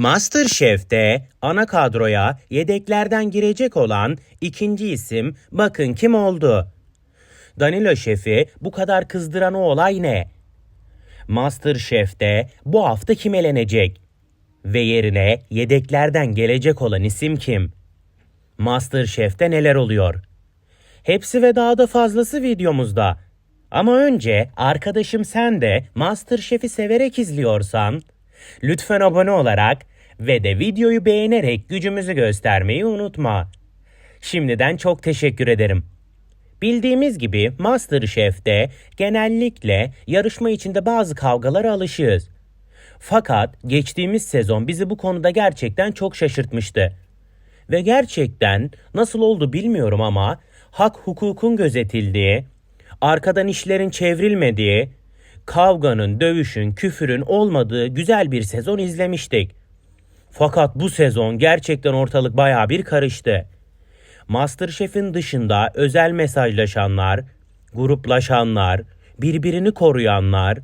MasterChef'te ana kadroya yedeklerden girecek olan ikinci isim bakın kim oldu? Danilo Şef'i bu kadar kızdıran o olay ne? MasterChef'te bu hafta kim elenecek? Ve yerine yedeklerden gelecek olan isim kim? MasterChef'te neler oluyor? Hepsi ve daha da fazlası videomuzda. Ama önce arkadaşım sen de MasterChef'i severek izliyorsan lütfen abone olarak ve de videoyu beğenerek gücümüzü göstermeyi unutma. Şimdiden çok teşekkür ederim. Bildiğimiz gibi MasterChef'te genellikle yarışma içinde bazı kavgalara alışığız. Fakat geçtiğimiz sezon bizi bu konuda gerçekten çok şaşırtmıştı. Ve gerçekten nasıl oldu bilmiyorum ama hak hukukun gözetildiği, arkadan işlerin çevrilmediği, kavganın, dövüşün, küfürün olmadığı güzel bir sezon izlemiştik. Fakat bu sezon gerçekten ortalık bayağı bir karıştı. Masterchef'in dışında özel mesajlaşanlar, gruplaşanlar, birbirini koruyanlar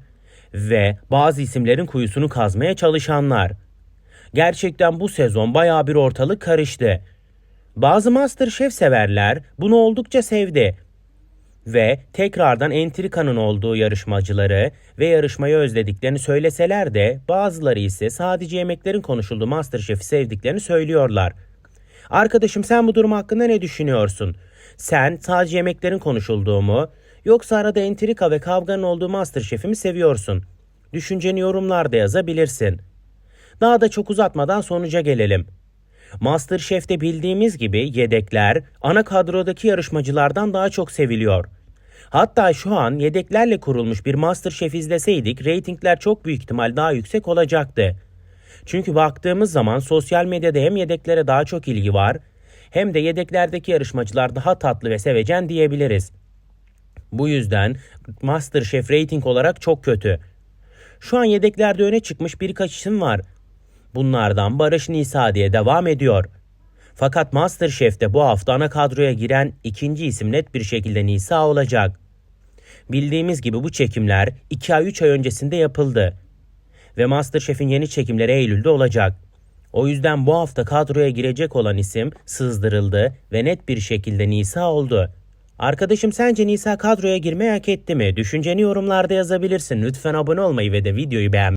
ve bazı isimlerin kuyusunu kazmaya çalışanlar. Gerçekten bu sezon bayağı bir ortalık karıştı. Bazı Masterchef severler bunu oldukça sevdi ve tekrardan entrikanın olduğu yarışmacıları ve yarışmayı özlediklerini söyleseler de bazıları ise sadece yemeklerin konuşulduğu Masterchef'i sevdiklerini söylüyorlar. Arkadaşım sen bu durum hakkında ne düşünüyorsun? Sen sadece yemeklerin konuşulduğu mu yoksa arada entrika ve kavganın olduğu Masterchef'i mi seviyorsun? Düşünceni yorumlarda yazabilirsin. Daha da çok uzatmadan sonuca gelelim. Masterchef'te bildiğimiz gibi yedekler ana kadrodaki yarışmacılardan daha çok seviliyor. Hatta şu an yedeklerle kurulmuş bir Masterchef izleseydik reytingler çok büyük ihtimal daha yüksek olacaktı. Çünkü baktığımız zaman sosyal medyada hem yedeklere daha çok ilgi var hem de yedeklerdeki yarışmacılar daha tatlı ve sevecen diyebiliriz. Bu yüzden Masterchef rating olarak çok kötü. Şu an yedeklerde öne çıkmış birkaç isim var. Bunlardan Barış Nisa diye devam ediyor. Fakat Masterchef'te bu hafta ana kadroya giren ikinci isim net bir şekilde Nisa olacak. Bildiğimiz gibi bu çekimler 2 ay 3 ay öncesinde yapıldı. Ve Masterchef'in yeni çekimleri Eylül'de olacak. O yüzden bu hafta kadroya girecek olan isim sızdırıldı ve net bir şekilde Nisa oldu. Arkadaşım sence Nisa kadroya girmeyi hak etti mi? Düşünceni yorumlarda yazabilirsin. Lütfen abone olmayı ve de videoyu beğenmeyi